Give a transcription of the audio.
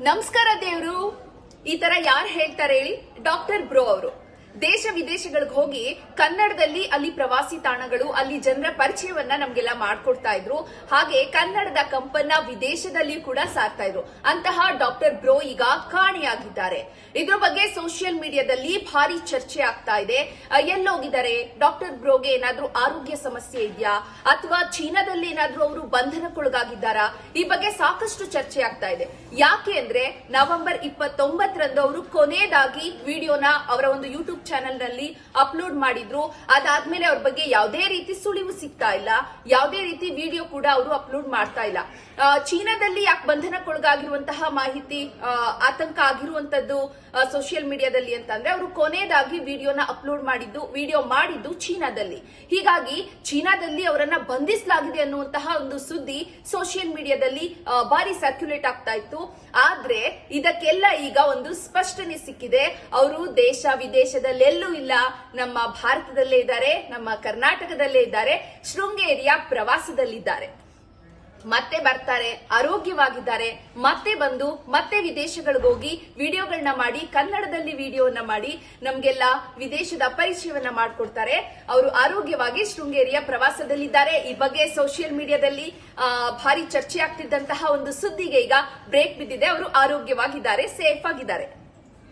ನಮಸ್ಕಾರ ದೇವ್ರು. ಈ ತರ ಯಾರು ಹೇಳ್ತಾರೆ ಹೇಳಿ? ಡಾಕ್ಟರ್ ಬ್ರೋ ಅವರು. ದೇಶ ವಿದೇಶಗಳಿಗೆ ಹೋಗಿ ಕನ್ನಡದಲ್ಲಿ ಅಲ್ಲಿ ಪ್ರವಾಸಿ ತಾಣಗಳು, ಅಲ್ಲಿ ಜನರ ಪರಿಚಯವನ್ನ ನಮ್ಗೆಲ್ಲ ಮಾಡ್ಕೊಡ್ತಾ ಇದ್ರು. ಹಾಗೆ ಕನ್ನಡದ ಕಂಪನ್ನ ವಿದೇಶದಲ್ಲಿ ಕೂಡ ಸಾರ್ತಾ ಇದ್ರು. ಅಂತಹ ಡಾಕ್ಟರ್ ಬ್ರೋ ಈಗ ಕಾಣೆಯಾಗಿದ್ದಾರೆ. ಇದ್ರ ಬಗ್ಗೆ ಸೋಷಿಯಲ್ ಮೀಡಿಯಾದಲ್ಲಿ ಭಾರಿ ಚರ್ಚೆ ಆಗ್ತಾ ಇದೆ. ಎಲ್ಲೋಗಿದ್ದಾರೆ? ಡಾಕ್ಟರ್ ಬ್ರೋಗೆ ಏನಾದ್ರೂ ಆರೋಗ್ಯ ಸಮಸ್ಯೆ ಇದೆಯಾ? ಅಥವಾ ಚೀನಾದಲ್ಲಿ ಏನಾದ್ರೂ ಅವರು ಬಂಧನಕ್ಕೊಳಗಾಗಿದ್ದಾರಾ? ಈ ಬಗ್ಗೆ ಸಾಕಷ್ಟು ಚರ್ಚೆ ಆಗ್ತಾ ಇದೆ. ಯಾಕೆ ಅಂದ್ರೆ ನವೆಂಬರ್ ಇಪ್ಪತ್ತೊಂಬತ್ತರಂದು ಅವರು ಕೊನೆಯದಾಗಿ ವಿಡಿಯೋನ ಅವರ ಒಂದು ಯೂಟ್ಯೂಬ್ ಚಾನೆಲ್ನಲ್ಲಿ ಅಪ್ಲೋಡ್ ಮಾಡಿದ್ರು. ಅದಾದ್ಮೇಲೆ ಅವ್ರ ಬಗ್ಗೆ ಯಾವುದೇ ರೀತಿ ಸುಳಿವು ಸಿಗ್ತಾ ಇಲ್ಲ. ಯಾವುದೇ ರೀತಿ ವಿಡಿಯೋ ಕೂಡ ಅವರು ಅಪ್ಲೋಡ್ ಮಾಡ್ತಾ ಇಲ್ಲ. ಚೀನಾದಲ್ಲಿ ಯಾಕೆ ಬಂಧನಕ್ಕೊಳಗಾಗಿರುವಂತಹ ಮಾಹಿತಿ ಆತಂಕ ಆಗಿರುವಂತದ್ದು ಸೋಷಿಯಲ್ ಮೀಡಿಯಾದಲ್ಲಿ ಅಂತಂದ್ರೆ ಅವರು ಕೊನೆಯದಾಗಿ ವಿಡಿಯೋನ ಅಪ್ಲೋಡ್ ಮಾಡಿದ್ದು ವಿಡಿಯೋ ಮಾಡಿದ್ದು ಚೀನಾದಲ್ಲಿ. ಹೀಗಾಗಿ ಚೀನಾದಲ್ಲಿ ಅವರನ್ನ ಬಂಧಿಸಲಾಗಿದೆ ಅನ್ನುವಂತಹ ಒಂದು ಸುದ್ದಿ ಸೋಷಿಯಲ್ ಮೀಡಿಯಾದಲ್ಲಿ ಭಾರಿ ಸರ್ಕ್ಯುಲೇಟ್ ಆಗ್ತಾ ಇತ್ತು. ಆದ್ರೆ ಇದಕ್ಕೆಲ್ಲ ಈಗ ಒಂದು ಸ್ಪಷ್ಟನೆ ಸಿಕ್ಕಿದೆ. ಅವರು ದೇಶ ವಿದೇಶದಲ್ಲೆಲ್ಲೂ ಇಲ್ಲ. ನಮ್ಮ ಭಾರತದಲ್ಲೇ ಇದ್ದಾರೆ, ನಮ್ಮ ಕರ್ನಾಟಕದಲ್ಲೇ ಇದ್ದಾರೆ, ಶೃಂಗೇರಿಯ ಪ್ರವಾಸದಲ್ಲಿದ್ದಾರೆ. ಮತ್ತೆ ಬರ್ತಾರೆ, ಆರೋಗ್ಯವಾಗಿದ್ದಾರೆ, ಮತ್ತೆ ಬಂದು, ಮತ್ತೆ ವಿದೇಶಗಳಿಗೆ ಹೋಗಿ ವಿಡಿಯೋಗಳನ್ನ ಮಾಡಿ, ಕನ್ನಡದಲ್ಲಿ ವಿಡಿಯೋನ ಮಾಡಿ, ನಮ್ಗೆಲ್ಲ ವಿದೇಶದ ಪರಿಚಯವನ್ನ ಮಾಡಿಕೊಡ್ತಾರೆ. ಅವರು ಆರೋಗ್ಯವಾಗಿ ಶೃಂಗೇರಿಯ ಪ್ರವಾಸದಲ್ಲಿದ್ದಾರೆ. ಈ ಬಗ್ಗೆ ಸೋಷಿಯಲ್ ಮೀಡಿಯಾದಲ್ಲಿ ಭಾರಿ ಚರ್ಚೆ ಆಗ್ತಿದ್ದಂತಹ ಒಂದು ಸುದ್ದಿಗೆ ಈಗ ಬ್ರೇಕ್ ಬಿದ್ದಿದೆ. ಅವರು ಆರೋಗ್ಯವಾಗಿದ್ದಾರೆ, ಸೇಫ್ ಆಗಿದ್ದಾರೆ.